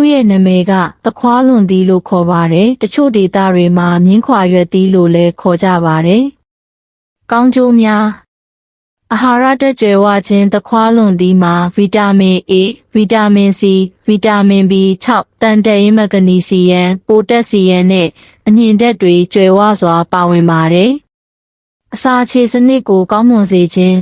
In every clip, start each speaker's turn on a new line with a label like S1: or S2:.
S1: သူ့ရဲ့နာမည်ကသခွားလွန်သီးလို့ခေါ်ပါတယ်တချို့ဒေသတွေမှာမြင်းခွာရွက်သီးလို့လည်းခေါ်ကြပါတယ်ကောင်းကျိုးများအာဟာရတက်ကြွယ်ဝခြင်းသခွားလွန်သီးမှာဗီတာမင် A ဗီတာမင် C ဗီတာမင် B6 တန်တရင်မဂနီဆီယမ်ပိုတက်ဆီယမ်နဲ့အညင်ဓာတ်တွေကြွယ်ဝစွာပါဝင်ပါတယ်အစာခြေစနစ်ကိုကောင်းမွန်စေခြင်း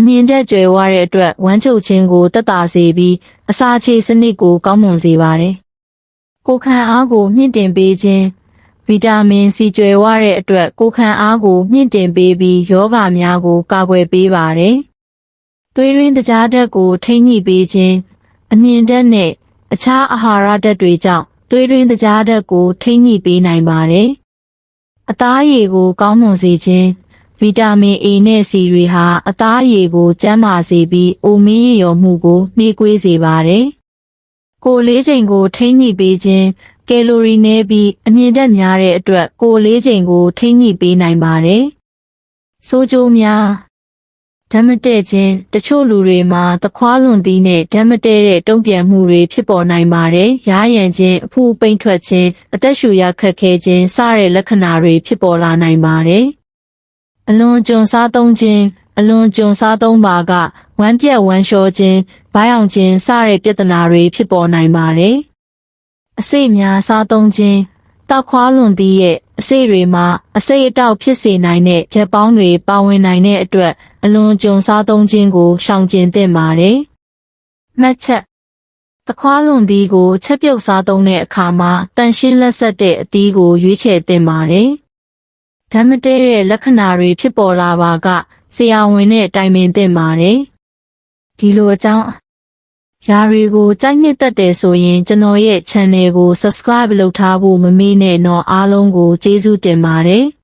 S1: အမြင့်တက်ကြွယ်ဝတဲ့အတွက်ဝမ်းချုပ်ခြင်းကိုတက်တာစေပြီးအစာခြေစနစ်ကိုကောင်းမွန်စေပါတယ်။ကိုယ်ခံအားကိုမြင့်တင်ပေးခြင်းဗီတာမင်စီကြွယ်ဝတဲ့အတွက်ကိုယ်ခံအားကိုမြင့်တင်ပေးပြီးယောဂများကိုကာကွယ်ပေးပါတယ်။သွေးရင်းတကြားဓာတ်ကိုထိန်းညှိပေးခြင်းအမြင့်ဓာတ်နဲ့အခြားအာဟာရဓာတ်တွေကြောင့်သွေးရင်းတကြားဓာတ်ကိုထိန်းညှိပေးနိုင်ပါတယ်။အသားရည်ကိုကောင်းမွန်စေခြင်း ဗီတာမင် A နဲ့ C တွေဟာအသားအရည်ကိုကျန်းမာစေပြီးအိုမင်းရရောမှုကိုနှေးကွေးစေပါတယ်။ကိုယ်လေးချိန်ကိုထိန်းညှိပေးခြင်းကယ်လိုရီနည်းပြီးအမြင့်တက်များတဲ့အတွက်ကိုယ်လေးချိန်ကိုထိန်းညှိပေးနိုင်ပါတယ်။ဆိုးကျိုးများဓာတ်မတည့်ခြင်းတချို့လူတွေမှာသခွားလွန်သီးနဲ့ဓာတ်မတည့်တဲ့တုံ့ပြန်မှုတွေဖြစ်ပေါ်နိုင်ပါတယ်။ရားရန်ခြင်းအဖူးပိန်ထွက်ခြင်းအသက်ရှူရခက်ခဲခြင်းစတဲ့လက္ခဏာတွေဖြစ်ပေါ်လာနိုင်ပါတယ်။ အလွန်ကြုံစားသုံးခြင်းအလွန်ကြုံစားသုံးပါကဝမ်းပြက်ဝမ်းလျှောခြင်းဘိုင်းအောင်ခြင်းစတဲ့ပြဿနာတွေဖြစ်ပေါ်နိုင်ပါတယ်။အစိတ်များစားသုံးခြင်းတောက်ခွားလွန်သည့်ရဲ့အစိတ်တွေမှာအစိတ်အတောက်ဖြစ်စေနိုင်တဲ့ရက်ပေါင်းတွေပါဝင်နိုင်တဲ့အတွက်အလွန်ကြုံစားသုံးခြင်းကိုရှောင်ကျဉ်သင့်ပါတယ်။မှတ်ချက်တခွားလွန်သီးကိုချက်ပြုတ်စားသုံးတဲ့အခါမှာတန်ရှင်းလက်ဆက်တဲ့အသီးကိုရွေးချယ်သင့်ပါတယ်။ ဓာတ်မတည့်တဲ့လက္ခဏာတွေဖြစ်ပေါ်လာပါကဆရာဝန်နဲ့တိုင်ပင်သင့်ပါတယ်။ဒီလိုအကြောင်းຢာတွေကိုကြိုက်နှစ်သက်တယ်ဆိုရင်ကျွန်တော်ရဲ့ channel ကို subscribe လုပ်ထားဖို့မမေ့နဲ့တော့အားလုံးကိုကျေးဇူးတင်ပါတယ်။